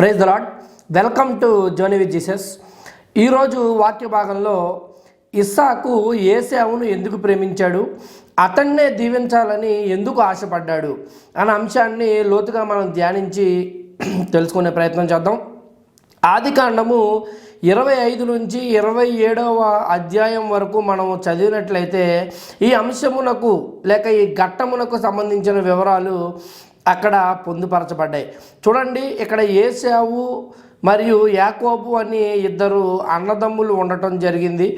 Praise the Lord welcome to journey with Jesus ఈరోజు వాక్య భాగంలో ఇస్సాకు ఏసావును ఎందుకు ప్రేమించాడు? అతన్నే దీవించాలని ఎందుకు ఆశపడ్డాడు? అనే అంశాన్ని లోతుగా మనం ధ్యానించి తెలుసుకునే ప్రయత్నం చేద్దాం. ఆది కాండము ఇరవై ఐదు నుంచి ఇరవై ఏడవ అధ్యాయం వరకు మనము చదివినట్లయితే ఈ అంశమునకు లేక ఈ ఘట్టమునకు సంబంధించిన వివరాలు అక్కడ పొందుపరచబడ్డాయి. చూడండి ఇక్కడ ఏసావు మరియు యాకోబు అని ఇద్దరు అన్నదమ్ములు ఉండటం జరిగింది.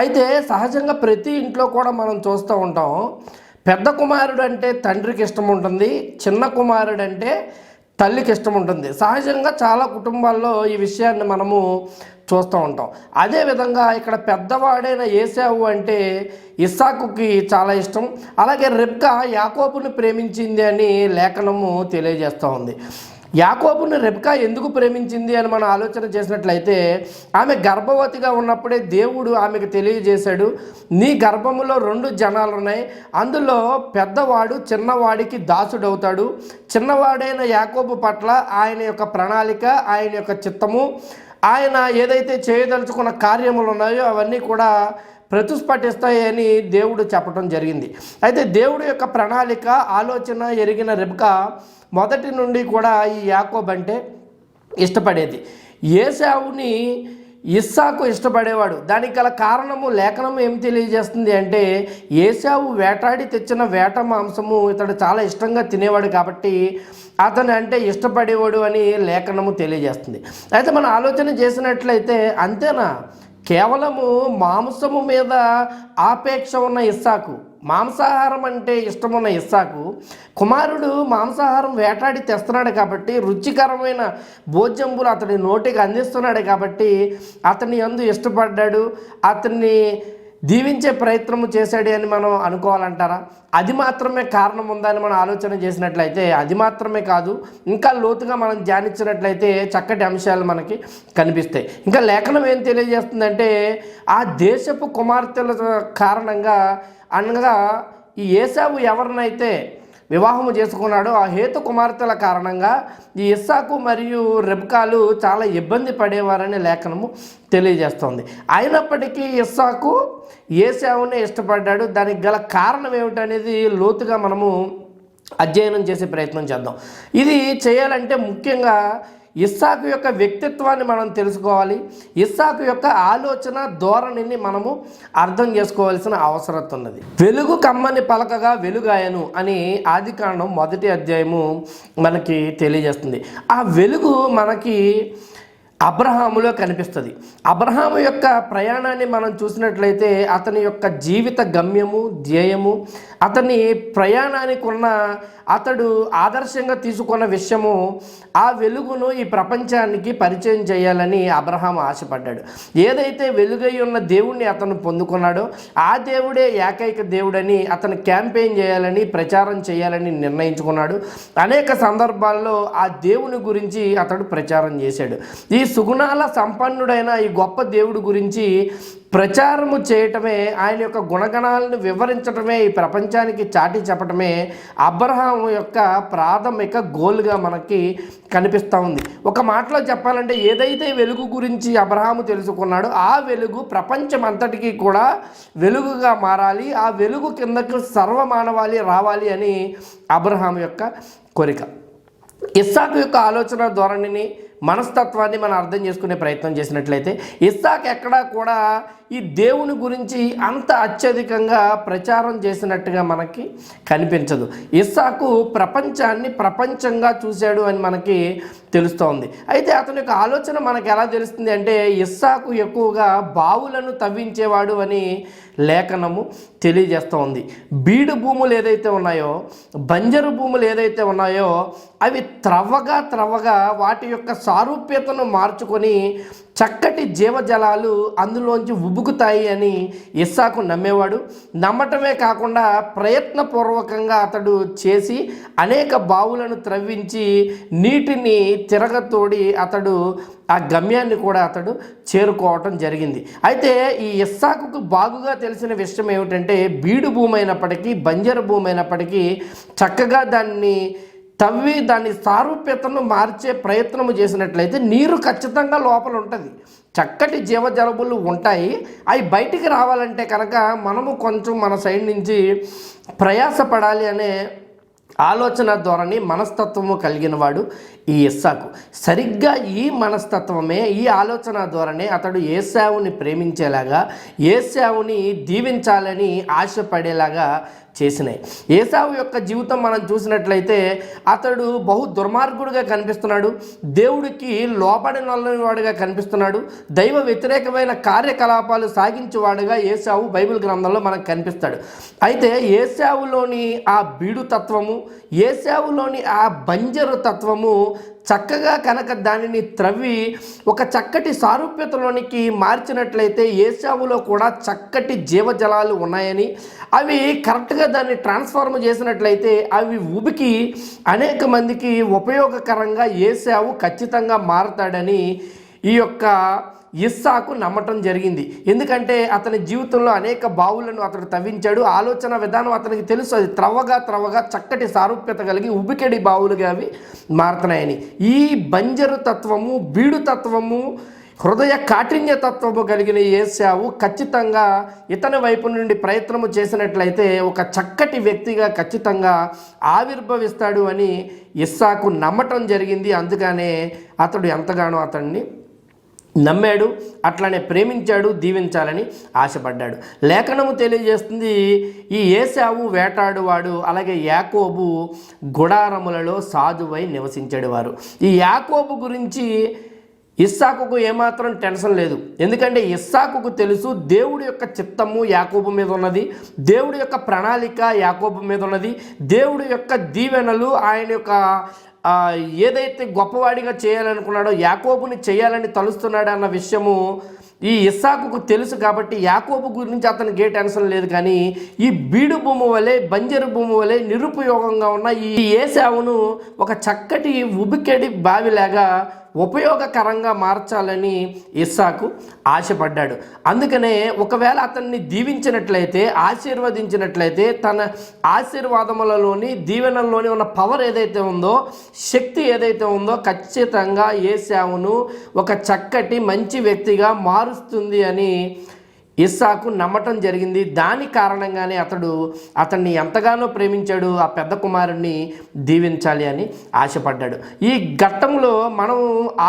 అయితే సహజంగా ప్రతి ఇంట్లో కూడా మనం చూస్తూ ఉంటాం పెద్ద కుమారుడు అంటే తండ్రికి ఇష్టం ఉంటుంది చిన్న కుమారుడు అంటే తల్లికి ఇష్టం ఉంటుంది. సహజంగా చాలా కుటుంబాల్లో ఈ విషయాన్ని మనము చూస్తూ ఉంటాం. అదేవిధంగా ఇక్కడ పెద్దవాడైన ఏసావు అంటే ఇస్సాకుకి చాలా ఇష్టం. అలాగే రెబ్కా యాకోబుని ప్రేమించింది అని లేఖనము తెలియజేస్తూ ఉంది. యాకోబుని రెబ్కా ఎందుకు ప్రేమించింది అని మనం ఆలోచన చేసినట్లయితే ఆమె గర్భవతిగా ఉన్నప్పుడే దేవుడు ఆమెకు తెలియజేశాడు నీ గర్భములో రెండు జనాలు ఉన్నాయి అందులో పెద్దవాడు చిన్నవాడికి దాసుడవుతాడు. చిన్నవాడైన యాకోబు పట్ల ఆయన యొక్క ప్రణాళిక ఆయన యొక్క చిత్తము ఆయన ఏదైతే చేయదలుచుకున్న కార్యములు ఉన్నాయో అవన్నీ కూడా ప్రతిస్పటిస్తాయని దేవుడు చెప్పడం జరిగింది. అయితే దేవుడు యొక్క ప్రణాళిక ఆలోచన ఎరిగిన రెబ్క మొదటి నుండి కూడా ఈ యాకోబ్ అంటే ఇష్టపడేది. ఏసావుని ఇస్సాకు ఇష్టపడేవాడు. దానికి గల కారణము లేఖనం ఏం తెలియజేస్తుంది అంటే ఏసావు వేటాడి తెచ్చిన వేట మాంసము ఇతడు చాలా ఇష్టంగా తినేవాడు కాబట్టి అతను అంటే ఇష్టపడేవాడు అని లేఖనము తెలియజేస్తుంది. అయితే మనం ఆలోచన చేసినట్లయితే అంతేనా? కేవలము మాంసము మీద ఆపేక్ష ఉన్న ఇస్సాకు మాంసాహారం అంటే ఇష్టమున్న ఇస్సాకు కుమారుడు మాంసాహారం వేటాడి తెస్తున్నాడు కాబట్టి రుచికరమైన భోజ్యంబులు అతని నోటికి అందిస్తున్నాడు కాబట్టి అతని అందు ఇష్టపడ్డాడు. అతన్ని దీవించే ప్రయత్నము చేశాడు అని మనం అనుకోవాలంటారా? అది మాత్రమే కారణం ఉందని మనం ఆలోచన చేసినట్లయితే అది మాత్రమే కాదు. ఇంకా లోతుగా మనం ధ్యానించినట్లయితే చక్కటి అంశాలు మనకి కనిపిస్తాయి. ఇంకా లేఖనం ఏం తెలియజేస్తుందంటే ఆ దేశపు కుమార్తెల కారణంగా అనగా ఈ ఏసావు ఎవరినైతే వివాహము చేసుకున్నాడు. ఆ హేతు కుమార్తెల కారణంగా ఈ ఇస్సాకు మరియు రెబ్కాలు చాలా ఇబ్బంది పడేవారని లేఖనము తెలియజేస్తోంది. అయినప్పటికీ ఇస్సాకు ఏసావునే ఇష్టపడ్డాడు. దానికి గల కారణం ఏమిటనేది లోతుగా మనము అధ్యయనం చేసే ప్రయత్నం చేద్దాం. ఇది చేయాలంటే ముఖ్యంగా ఇస్సాకు యొక్క వ్యక్తిత్వాన్ని మనం తెలుసుకోవాలి. ఇస్సాకు యొక్క ఆలోచన ధోరణిని మనము అర్థం చేసుకోవాల్సిన అవసరం ఉన్నది వెలుగు కమ్మని పలకగా వెలుగాయను అని ఆది మొదటి అధ్యాయము మనకి తెలియజేస్తుంది. ఆ వెలుగు మనకి అబ్రహాములో కనిపిస్తుంది. అబ్రహాము యొక్క ప్రయాణాన్ని మనం చూసినట్లయితే అతని యొక్క జీవిత గమ్యము ధ్యేయము అతని ప్రయాణానికి ఉన్న అతడు ఆదర్శంగా తీసుకున్న విషయము ఆ వెలుగును ఈ ప్రపంచానికి పరిచయం చేయాలని అబ్రహాం ఆశపడ్డాడు. ఏదైతే వెలుగై ఉన్న దేవుణ్ణి అతను పొందుకున్నాడో ఆ దేవుడే ఏకైక దేవుడని అతను క్యాంపెయిన్ చేయాలని ప్రచారం చేయాలని నిర్ణయించుకున్నాడు. అనేక సందర్భాల్లో ఆ దేవుని గురించి అతడు ప్రచారం చేశాడు. ఈ సుగుణాల సంపన్నుడైన ఈ గొప్ప దేవుడు గురించి ప్రచారము చేయటమే ఆయన యొక్క గుణగణాలను వివరించటమే ఈ ప్రపంచానికి చాటి చెప్పటమే అబ్రహాం యొక్క ప్రాథమిక గోల్గా మనకి కనిపిస్తూ ఉంది. ఒక మాటలో చెప్పాలంటే ఏదైతే వెలుగు గురించి అబ్రహాము తెలుసుకున్నాడో ఆ వెలుగు ప్రపంచం అంతటికీ కూడా వెలుగుగా మారాలి ఆ వెలుగు కిందకు సర్వమానవాళి రావాలి అని అబ్రహాం యొక్క కోరిక. ఇస్సాకు యొక్క ఆలోచన ధోరణిని మనస్తత్వాన్ని మనం అర్థం చేసుకునే ప్రయత్నం చేసినట్లయితే ఇస్సాక్ ఎక్కడా కూడా ఈ దేవుని గురించి అంత అత్యధికంగా ప్రచారం చేసినట్టుగా మనకి కనిపించదు. ఇస్సాకు ప్రపంచాన్ని ప్రపంచంగా చూశాడు అని మనకి తెలుస్తోంది. అయితే అతని యొక్క ఆలోచన మనకు ఎలా తెలుస్తుంది అంటే ఇస్సాకు ఎక్కువగా బావులను తవ్వించేవాడు అని లేఖనము తెలియజేస్తోంది. బీడు భూములు ఏదైతే ఉన్నాయో బంజరు భూములు ఏదైతే ఉన్నాయో అవి త్రవ్వగా త్రవ్వగా వాటి యొక్క సారూప్యతను మార్చుకొని చక్కటి జీవజలాలు అందులోంచి ఉబుకుతాయి అని ఇస్సాకు నమ్మేవాడు. నమ్మటమే కాకుండా ప్రయత్నపూర్వకంగా అతడు చేసి అనేక బావులను త్రవ్వించి నీటిని తిరగతోడి అతడు ఆ గమ్యాన్ని కూడా అతడు చేరుకోవటం జరిగింది. అయితే ఈ ఇస్సాకుకు బాగుగా తెలిసిన విషయం ఏమిటంటే బీడు భూమి అయినప్పటికీ బంజరు భూమి అయినప్పటికీ చక్కగా దాన్ని తవ్వి దాని సారూప్యతను మార్చే ప్రయత్నం చేసినట్లయితే నీరు ఖచ్చితంగా లోపల ఉంటుంది. చక్కటి జీవజలబులు ఉంటాయి. అవి బయటికి రావాలంటే కనుక మనము కొంచెం మన సైడ్ నుంచి ప్రయాసపడాలి అనే ఆలోచన ధోరణి మనస్తత్వము కలిగిన వాడు ఈ ఇస్సాకు. సరిగ్గా ఈ మనస్తత్వమే ఈ ఆలోచన ధోరణి అతడు ఏసావుని ప్రేమించేలాగా ఏసావుని దీవించాలని ఆశపడేలాగా చేసినాయి. ఏసావు యొక్క జీవితం మనం చూసినట్లయితే అతడు బహు దుర్మార్గుడుగా కనిపిస్తున్నాడు. దేవుడికి లోబడి వాడుగా కనిపిస్తున్నాడు. దైవ వ్యతిరేకమైన కార్యకలాపాలు సాగించేవాడుగా ఏసావు బైబిల్ గ్రంథంలో మనకు కనిపిస్తాడు. అయితే ఏసావులోని ఆ బీడు తత్వము ఏసావులోని ఆ బంజరు తత్వము చక్కగా కనుక దానిని త్రవ్వి ఒక చక్కటి సారూప్యతలోనికి మార్చినట్లయితే ఏసావులో కూడా చక్కటి జీవజలాలు ఉన్నాయని అవి కరెక్ట్గా దాన్ని ట్రాన్స్ఫార్మ్ చేసినట్లయితే అవి ఉబికి అనేక మందికి ఉపయోగకరంగా ఏసావు ఖచ్చితంగా మారతాడని ఈ యొక్క ఇస్సాకు నమ్మటం జరిగింది. ఎందుకంటే అతని జీవితంలో అనేక బావులను అతడు తవ్వించాడు. ఆలోచన విధానం అతనికి తెలుసు. అది త్రవ్వగా త్రవ్వగా చక్కటి సారూప్యత కలిగి ఉబికెడి బావులుగా అవి మారుతున్నాయని. ఈ బంజరు తత్వము బీడు తత్వము హృదయ కాఠిన్య తత్వము కలిగిన ఏసావు ఖచ్చితంగా ఇతని వైపు నుండి ప్రయత్నము చేసినట్లయితే ఒక చక్కటి వ్యక్తిగా ఖచ్చితంగా ఆవిర్భవిస్తాడు అని ఇస్సాకు నమ్మటం జరిగింది. అందుకనే అతడు ఎంతగానో అతన్ని నమ్మాడు అట్లనే ప్రేమించాడు దీవించాలని ఆశపడ్డాడు. లేఖనము తెలియజేస్తుంది ఈ ఏసావు వేటాడువాడు అలాగే యాకోబు గుడారములలో సాధువై నివసించాడు వారు. ఈ యాకోబు గురించి ఇస్సాకుకు ఏమాత్రం టెన్షన్ లేదు. ఎందుకంటే ఇస్సాకుకు తెలుసు దేవుడి యొక్క చిత్తము యాకోబు మీద ఉన్నది దేవుడి యొక్క ప్రణాళిక యాకోబు మీద ఉన్నది దేవుడి యొక్క దీవెనలు ఆయన యొక్క ఏదైతే గొప్పవాడిగా చేయాలనుకున్నాడో యాకోబుని చేయాలని తలుస్తున్నాడు అన్న విషయము ఈ ఇస్సాకుకు తెలుసు కాబట్టి యాకోబు గురించి అతనికి ఏ టెన్షన్ లేదు కానీ ఈ బీడు భూమి వలె బంజరు భూమి వలె నిరుపయోగంగా ఉన్న ఈ ఏసావును ఒక చక్కటి ఉబికెడి బావిలాగా ఉపయోగకరంగా మార్చాలని ఇస్సాకు ఆశపడ్డాడు. అందుకనే ఒకవేళ అతన్ని దీవించినట్లయితే ఆశీర్వదించినట్లయితే తన ఆశీర్వాదములలోని దీవెనల్లోని ఉన్న పవర్ ఏదైతే ఉందో శక్తి ఏదైతే ఉందో ఖచ్చితంగా ఏసావును ఒక చక్కటి మంచి వ్యక్తిగా మారుస్తుంది అని ఇస్సాకు నమ్మటం జరిగింది. దాని కారణంగానే అతడు అతన్ని ఎంతగానో ప్రేమించాడు. ఆ పెద్ద కుమారుణ్ణి దీవించాలి అని ఆశపడ్డాడు. ఈ ఘట్టంలో మనం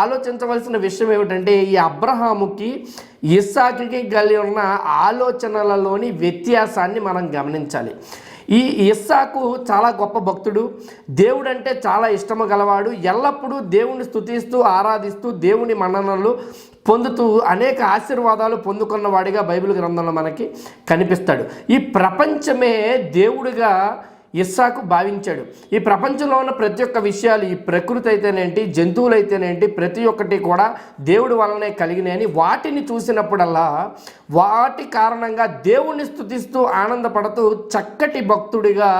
ఆలోచించవలసిన విషయం ఏమిటంటే ఈ అబ్రహాముకి ఇస్సాకుకి కలిగి ఉన్న ఆలోచనలలోని వ్యత్యాసాన్ని మనం గమనించాలి. ఈ ఇస్సాకు చాలా గొప్ప భక్తుడు. దేవుడు అంటే చాలా ఇష్టము గలవాడు. ఎల్లప్పుడూ దేవుణ్ణి స్తుతిస్తూ ఆరాధిస్తూ దేవుని మన్ననలు పొందుతూ అనేక ఆశీర్వాదాలు పొందుకున్న వాడిగా బైబిల్ గ్రంథంలో మనకి కనిపిస్తాడు. ఈ ప్రపంచమే దేవుడిగా ఇస్సాకు భావించాడు. ఈ ప్రపంచంలో ఉన్న ప్రతి ఒక్క విషయాలు ఈ ప్రకృతి అయితేనేంటి జంతువులు అయితేనేంటి ప్రతి ఒక్కటి కూడా దేవుడి వలనే కలిగినాయని వాటిని చూసినప్పుడల్లా వాటి కారణంగా దేవుణ్ణి స్థుతిస్తూ ఆనందపడుతూ చక్కటి భక్తుడిగా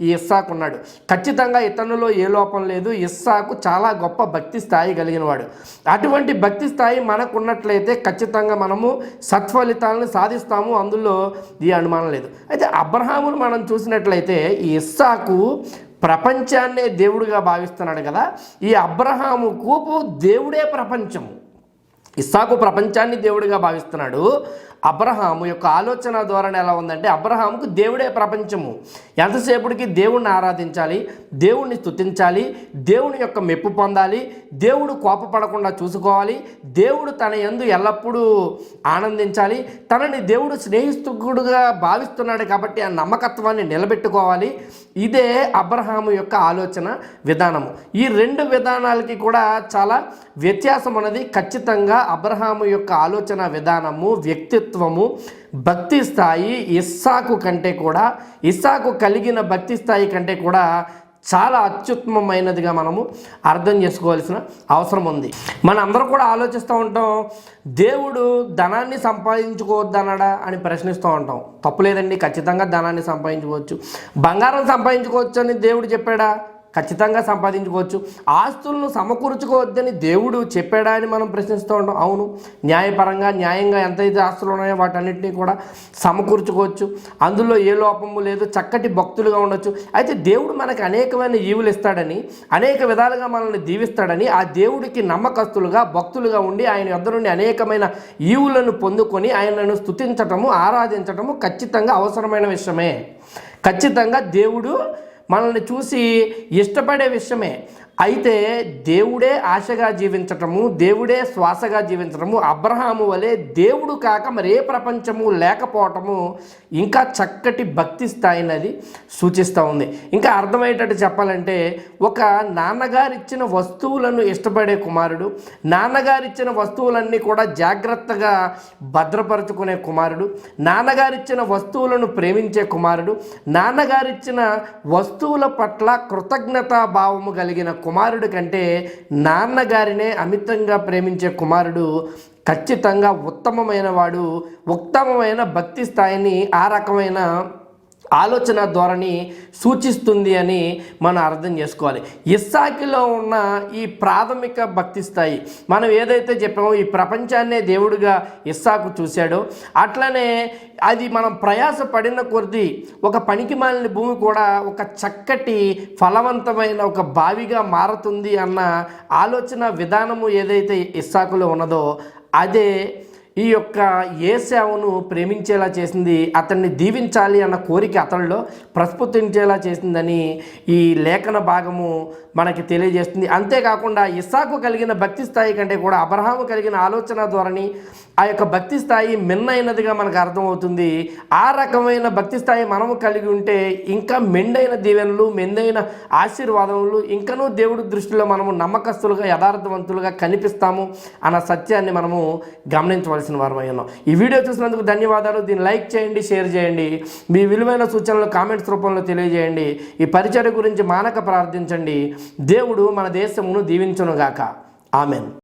ఈ ఇస్సాకు ఉన్నాడు. ఖచ్చితంగా ఇతనులో ఏ లోపం లేదు. ఇస్సాకు చాలా గొప్ప భక్తి స్థాయి కలిగినవాడు. అటువంటి భక్తి స్థాయి మనకు ఉన్నట్లయితే ఖచ్చితంగా మనము సత్ఫలితాలను సాధిస్తాము. అందులో ఈ అనుమానం లేదు. అయితే అబ్రహామును మనం చూసినట్లయితే ఈ ఇస్సాకు ప్రపంచాన్నే దేవుడిగా భావిస్తున్నాడు కదా. ఈ అబ్రహాము కూపు దేవుడే ప్రపంచము. ఇస్సాకు ప్రపంచాన్ని దేవుడిగా భావిస్తున్నాడు. అబ్రహాము యొక్క ఆలోచన ధోరణి ఎలా ఉందంటే అబ్రహాముకు దేవుడే ప్రపంచము. ఎంతసేపటికి దేవుణ్ణి ఆరాధించాలి దేవుణ్ణి స్తుతించాలి దేవుని యొక్క మెప్పు పొందాలి దేవుడు కోపపడకుండా చూసుకోవాలి దేవుడు తన యందు ఎల్లప్పుడూ ఆనందించాలి తనని దేవుడు స్నేహితుడుగా భావిస్తున్నాడు కాబట్టి ఆ నమ్మకత్వాన్ని నిలబెట్టుకోవాలి. ఇదే అబ్రహాము యొక్క ఆలోచన విధానము. ఈ రెండు విధానాలకి కూడా చాలా వ్యత్యాసం అనేది ఖచ్చితంగా అబ్రహాము యొక్క ఆలోచన విధానము వ్యక్తిత్వము భక్తి స్థాయి ఇస్సాకు కంటే కూడా ఇస్సాకు కలిగిన భక్తి స్థాయి కంటే కూడా చాలా అత్యుత్తమమైనదిగా మనము అర్థం చేసుకోవాల్సిన అవసరం ఉంది. మన అందరూ కూడా ఆలోచిస్తూ ఉంటాం దేవుడు ధనాన్ని సంపాదించుకోవద్దనడా అని ప్రశ్నిస్తూ ఉంటాం. తప్పులేదండి ఖచ్చితంగా ధనాన్ని సంపాదించుకోవచ్చు. బంగారం సంపాదించుకోవచ్చు అని దేవుడు చెప్పాడా? ఖచ్చితంగా సంపాదించుకోవచ్చు. ఆస్తులను సమకూర్చుకోవద్దని దేవుడు చెప్పాడా అని మనం ప్రశ్నిస్తూ ఉంటాం. అవును న్యాయపరంగా న్యాయంగా ఎంతైతే ఆస్తులు ఉన్నాయో వాటన్నిటినీ కూడా సమకూర్చుకోవచ్చు. అందులో ఏ లోపము లేదు చక్కటి భక్తులుగా ఉండొచ్చు. అయితే దేవుడు మనకు అనేకమైన ఈవులు ఇస్తాడని అనేక విధాలుగా మనల్ని దీవిస్తాడని ఆ దేవుడికి నమ్మకస్తులుగా భక్తులుగా ఉండి ఆయన యొద్ద నుండి అనేకమైన ఈవులను పొందుకొని ఆయనను స్తుతించటము ఆరాధించటము ఖచ్చితంగా అవసరమైన విషయమే. ఖచ్చితంగా దేవుడు మనల్ని చూసి ఇష్టపడే విషయమే. అయితే దేవుడే ఆశగా జీవించటము దేవుడే శ్వాసగా జీవించటము అబ్రహాము వలె దేవుడు కాక మరే ప్రపంచము లేకపోవటము ఇంకా చక్కటి భక్తి స్థాయిని అది సూచిస్తూ ఉంది. ఇంకా అర్థమయ్యేటట్టు చెప్పాలంటే ఒక నాన్నగారిచ్చిన వస్తువులను ఇష్టపడే కుమారుడు నాన్నగారిచ్చిన వస్తువులన్నీ కూడా జాగ్రత్తగా భద్రపరచుకునే కుమారుడు నాన్నగారిచ్చిన వస్తువులను ప్రేమించే కుమారుడు నాన్నగారిచ్చిన వస్తువుల పట్ల కృతజ్ఞతా భావము కలిగిన కుమారుడు కంటే నాన్నగారినే అమితంగా ప్రేమించే కుమారుడు ఖచ్చితంగా ఉత్తమమైన వాడు ఉత్తమమైన భక్తి స్థాయిని ఆ రకమైన ఆలోచన ధోరణి సూచిస్తుంది అని మనం అర్థం చేసుకోవాలి. ఇస్సాకిలో ఉన్న ఈ ప్రాథమిక భక్తి స్థాయి మనం ఏదైతే చెప్పామో ఈ ప్రపంచాన్నే దేవుడిగా ఇస్సాకు చూశాడో అట్లనే అది మనం ప్రయాస పడిన కొద్దీ ఒక పనికి మాలిన భూమి కూడా ఒక చక్కటి ఫలవంతమైన ఒక బావిగా మారుతుంది అన్న ఆలోచన విధానము ఏదైతే ఇస్సాకులో ఉన్నదో అదే ఈ యొక్క ఏసావును ప్రేమించేలా చేసింది అతన్ని దీవించాలి అన్న కోరిక అతనిలో ప్రస్ఫుతించేలా చేసిందని ఈ లేఖన భాగము మనకి తెలియజేస్తుంది. అంతేకాకుండా ఇస్సాకు కలిగిన భక్తి స్థాయి కంటే కూడా అబ్రహాము కలిగిన ఆలోచన ధోరణి ఆ యొక్క భక్తి స్థాయి మిన్నైనదిగా మనకు అర్థమవుతుంది. ఆ రకమైన భక్తి స్థాయి మనము కలిగి ఉంటే ఇంకా మెండైన దీవెనలు మెండైన ఆశీర్వాదములు ఇంకనూ దేవుడి దృష్టిలో మనము నమ్మకస్తులుగా యథార్థవంతులుగా కనిపిస్తాము అన్న సత్యాన్ని మనము గమనించవలసిన వారమై ఉన్నాం. ఈ వీడియో చూసినందుకు ధన్యవాదాలు. దీన్ని లైక్ చేయండి షేర్ చేయండి. మీ విలువైన సూచనలు కామెంట్స్ రూపంలో తెలియజేయండి. ఈ పరిచయ గురించి మానక ప్రార్థించండి. దేవుడు మన దేశమును దీవించునుగాక. ఆమెన్.